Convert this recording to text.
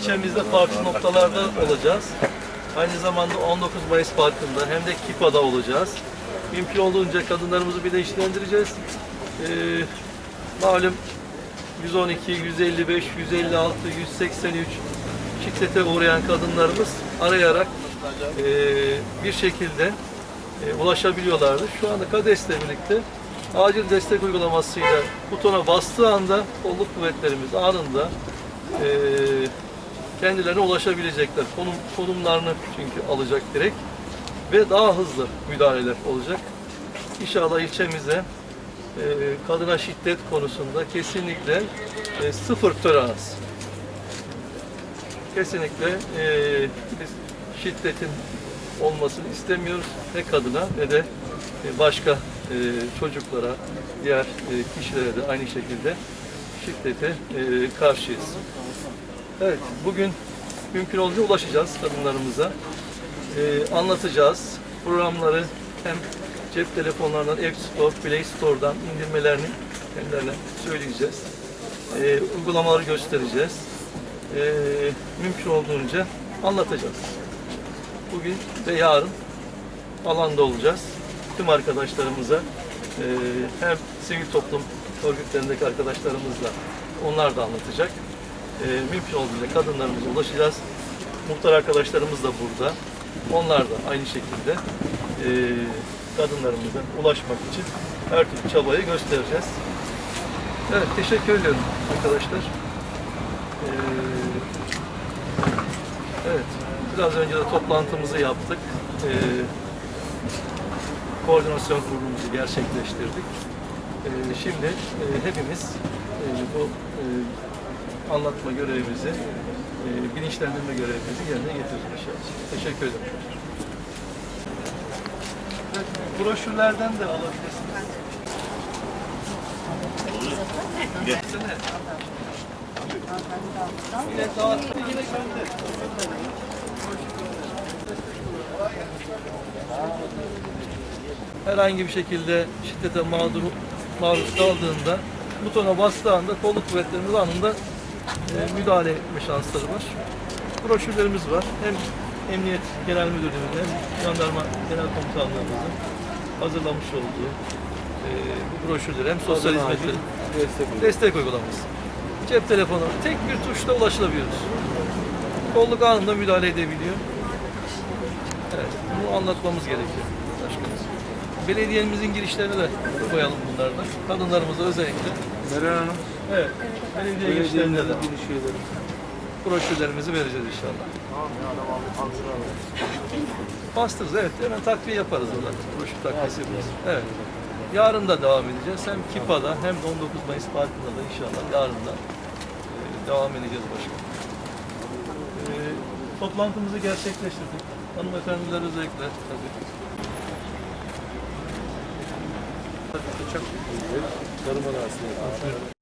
ilçemizde farklı noktalarda olacağız. Aynı zamanda 19 Mayıs Parkı'nda hem de KİPA'da olacağız. Mümkün olduğunca kadınlarımızı bilinçlendireceğiz. Ee, malum 112, 155, 156, 183 şiddete uğrayan kadınlarımız arayarak e, bir şekilde e, ulaşabiliyorlardı. Şu anda KADES'le birlikte acil destek uygulamasıyla butona bastığı anda kolluk kuvvetlerimiz anında e, kendilerine ulaşabilecekler. Konum, konumlarını çünkü alacak direkt ve daha hızlı müdahaleler olacak. İnşallah ilçemize e, kadına şiddet konusunda kesinlikle e, sıfır tolerans. Kesinlikle e, biz şiddetin olmasını istemiyoruz ne kadına ne de e, başka e, çocuklara, diğer e, kişilere de aynı şekilde şiddete e, karşıyız. Evet, bugün mümkün olduğunca ulaşacağız kadınlarımıza. E, anlatacağız. Programları hem cep telefonlarından, App Store, Play Store'dan indirmelerini kendilerine söyleyeceğiz. E, uygulamaları göstereceğiz. E, mümkün olduğunca anlatacağız. Bugün ve yarın alanda olacağız. Tüm arkadaşlarımıza e, hem sivil toplum örgütlerindeki arkadaşlarımızla onlar da anlatacak. E, mümkün olduğunca kadınlarımıza ulaşacağız. Muhtar arkadaşlarımız da burada. Onlar da aynı şekilde e, kadınlarımıza ulaşmak için her türlü çabayı göstereceğiz. Evet, teşekkür ediyorum arkadaşlar. E, evet, biraz önce de toplantımızı yaptık. E, koordinasyon kurulumuzu gerçekleştirdik. Şimdi hepimiz bu anlatma görevimizi, e, bilinçlendirme görevimizi yerine getirdik inşallah. Teşekkür ederim. Broşürlerden de alabilirsiniz. Herhangi bir şekilde şiddete mağdur maruz kaldığında butona bastığı anda kolluk kuvvetlerimiz anında müdahale etme şansları var. Broşürlerimiz var. Hem Emniyet Genel Müdürlüğü'nün hem Jandarma Genel Komutanlığımızın hazırlamış olduğu e, bu broşürleri hem sosyal hizmetleri destek uygulaması. Cep telefonu tek bir tuşla ulaşılabiliyoruz. Kolluk anında müdahale edebiliyor. Evet, bunu anlatmamız gerekiyor. Başkanım. Belediyemizin girişlerine de koyalım bunlardan. Kadınlarımıza özellikle. Meral Hanım, Evet, belediye girişlerine de giriş üyeleri. broşürlerimizi vereceğiz inşallah. Tamam ya adam aldı kaldıra Bastırırız, evet. Hemen takviye yaparız orada. Broşür takviyesi yaparız. Evet. Yarın da devam edeceğiz. Hem KİPA'da hem de 19 Mayıs Parkı'nda da inşallah yarın da e, devam edeceğiz başkanım. E, toplantımızı gerçekleştirdik. Hanımefendiler özellikle tabii. Çok tarım arasında.